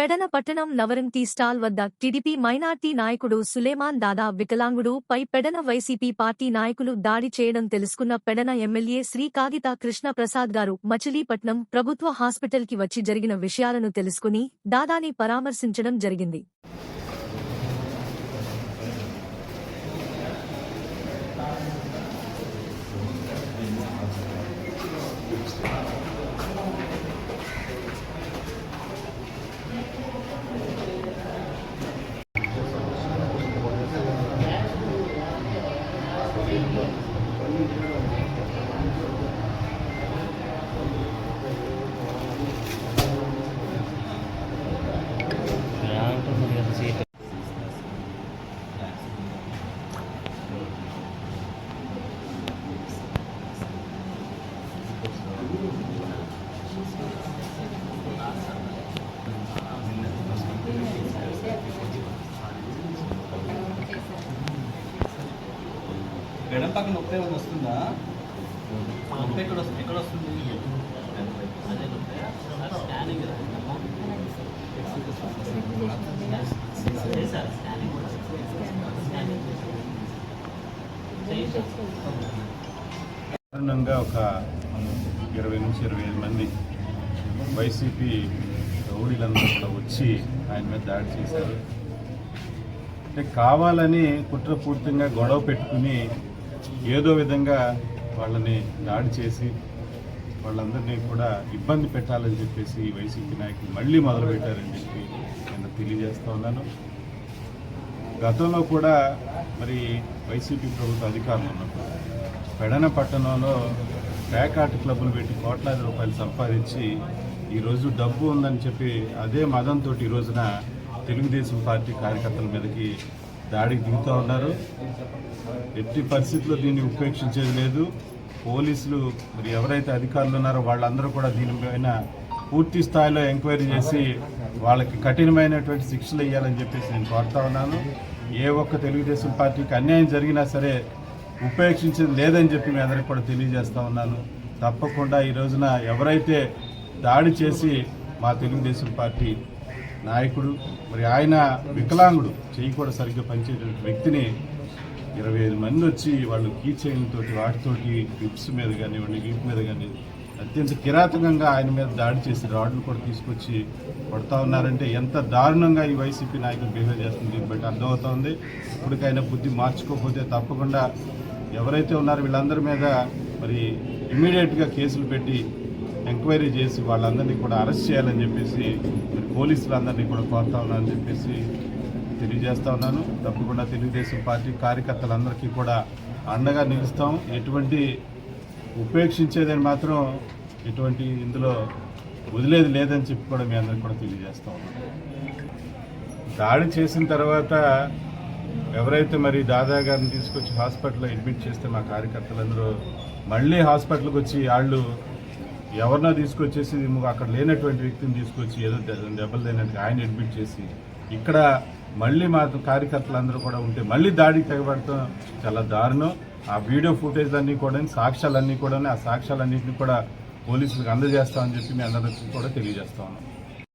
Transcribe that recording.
పెడన పట్టణం నవరం స్టాల్ వద్ద TDP minority నాయకుడు సులేమాన్ దాదా వికలాంగుడు పై పెడన వైసీపీ పార్టీ నాయకులు దాడి చేయడం తెలుసుకున్న పెడన ఎమ్మెల్యే శ్రీ కాగిత కృష్ణ ప్రసాద్ గారు మచిలీపట్నం ప్రభుత్వ హాస్పిటల్కి వచ్చి జరిగిన విషయాలను తెలుసుకుని దాదాని పరామర్శించడం జరిగింది. ఎడం పక్కన నొప్పి ఏమైనా వస్తుందా? నొప్పి ఎక్కడ వస్తుంది ఎక్కడ వస్తుంది సాధారణంగా ఒక ఇరవై నుంచి ఇరవై ఐదు మంది వైసీపీ రౌడీలందరూ కూడా వచ్చి ఆయన మీద దాడి చేశారు. అంటే కావాలని కుట్రపూర్తిగా గొడవ పెట్టుకుని ఏదో విధంగా వాళ్ళని దాడి చేసి వాళ్ళందరినీ కూడా ఇబ్బంది పెట్టాలని చెప్పేసి వైసీపీ నాయకులు మళ్ళీ మొదలుపెట్టారని చెప్పి నేను తెలియజేస్తా ఉన్నాను. గతంలో కూడా మరి వైసీపీ ప్రభుత్వ అధికారులు ఉన్నప్పుడు పెడన పట్టణంలో ప్యాకాట్ క్లబ్లు పెట్టి కోట్లాది రూపాయలు సంపాదించి ఈరోజు డబ్బు ఉందని చెప్పి అదే మదంతో ఈ రోజున తెలుగుదేశం పార్టీ కార్యకర్తల మీదకి దాడికి దిగుతూ ఉన్నారు. ఎట్టి పరిస్థితుల్లో దీన్ని ఉపేక్షించేది లేదు. పోలీసులు మరి ఎవరైతే అధికారులు ఉన్నారో వాళ్ళందరూ కూడా దీనిపైన పూర్తి స్థాయిలో ఎంక్వైరీ చేసి వాళ్ళకి కఠినమైనటువంటి శిక్షలు ఇవ్వాలని చెప్పేసి నేను కోరుతా ఉన్నాను. ఏ ఒక్క తెలుగుదేశం పార్టీకి అన్యాయం జరిగినా సరే ఉపేక్షించేది లేదని చెప్పి మీ అందరికి కూడా తెలియజేస్తూ ఉన్నాను. తప్పకుండా ఈ రోజున ఎవరైతే దాడి చేసి మా తెలుగుదేశం పార్టీ నాయకుడు మరి ఆయన వికలాంగుడు చెయ్యి కూడా సరిగ్గా పనిచేయటువంటి వ్యక్తిని ఇరవై ఐదు మంది వచ్చి వాళ్ళు కీ తోటి వాటితోటి హిప్స్ మీద కానివ్వండి వీపు మీద కానీ అత్యంత కిరాతకంగా ఆయన మీద దాడి చేసి రాడ్లు కూడా తీసుకొచ్చి కొడతా ఉన్నారంటే ఎంత దారుణంగా ఈ వైసీపీ నాయకులు బిహేవ్ చేస్తుంది దీన్ని బట్టి అర్థమవుతోంది ఇప్పటికైనా బుద్ధి మార్చుకోకపోతే తప్పకుండా ఎవరైతే ఉన్నారో వీళ్ళందరి మీద మరి ఇమీడియట్గా కేసులు పెట్టి ఎంక్వైరీ చేసి వాళ్ళందరినీ కూడా అరెస్ట్ చేయాలని చెప్పేసి మరి పోలీసులందరినీ కూడా కోరుతా ఉన్నారని చెప్పేసి తెలియజేస్తా ఉన్నాను. తప్పకుండా తెలుగుదేశం పార్టీ కార్యకర్తలందరికీ కూడా అండగా నిలుస్తాం. ఎటువంటి ఉపేక్షించేదని మాత్రం ఎటువంటి ఇందులో వదిలేది లేదని చెప్పి కూడా మీ అందరికి కూడా తెలియజేస్తా ఉన్నాం దాడి చేసిన తర్వాత ఎవరైతే మరి దాదా గారిని తీసుకొచ్చి హాస్పిటల్లో అడ్మిట్ చేస్తే మా కార్యకర్తలందరూ మళ్ళీ హాస్పిటల్కి వచ్చి వాళ్ళు ఎవరినో తీసుకొచ్చేసి అక్కడ లేనటువంటి వ్యక్తిని తీసుకొచ్చి ఏదో దెబ్బలు లేనట్టుగా ఆయన అడ్మిట్ చేసి ఇక్కడ మళ్ళీ మా కార్యకర్తలందరూ కూడా ఉంటే మళ్ళీ దాడికి తెగబడతాం చాలా దారుణం. ఆ వీడియో ఫుటేజ్ అన్నీ కూడా సాక్ష్యాలన్నీ కూడా ఆ సాక్ష్యాలన్నింటినీ కూడా పోలీసులకు అందజేస్తామని చెప్పి మీ అందరికీ కూడా తెలియజేస్తా ఉన్నాం.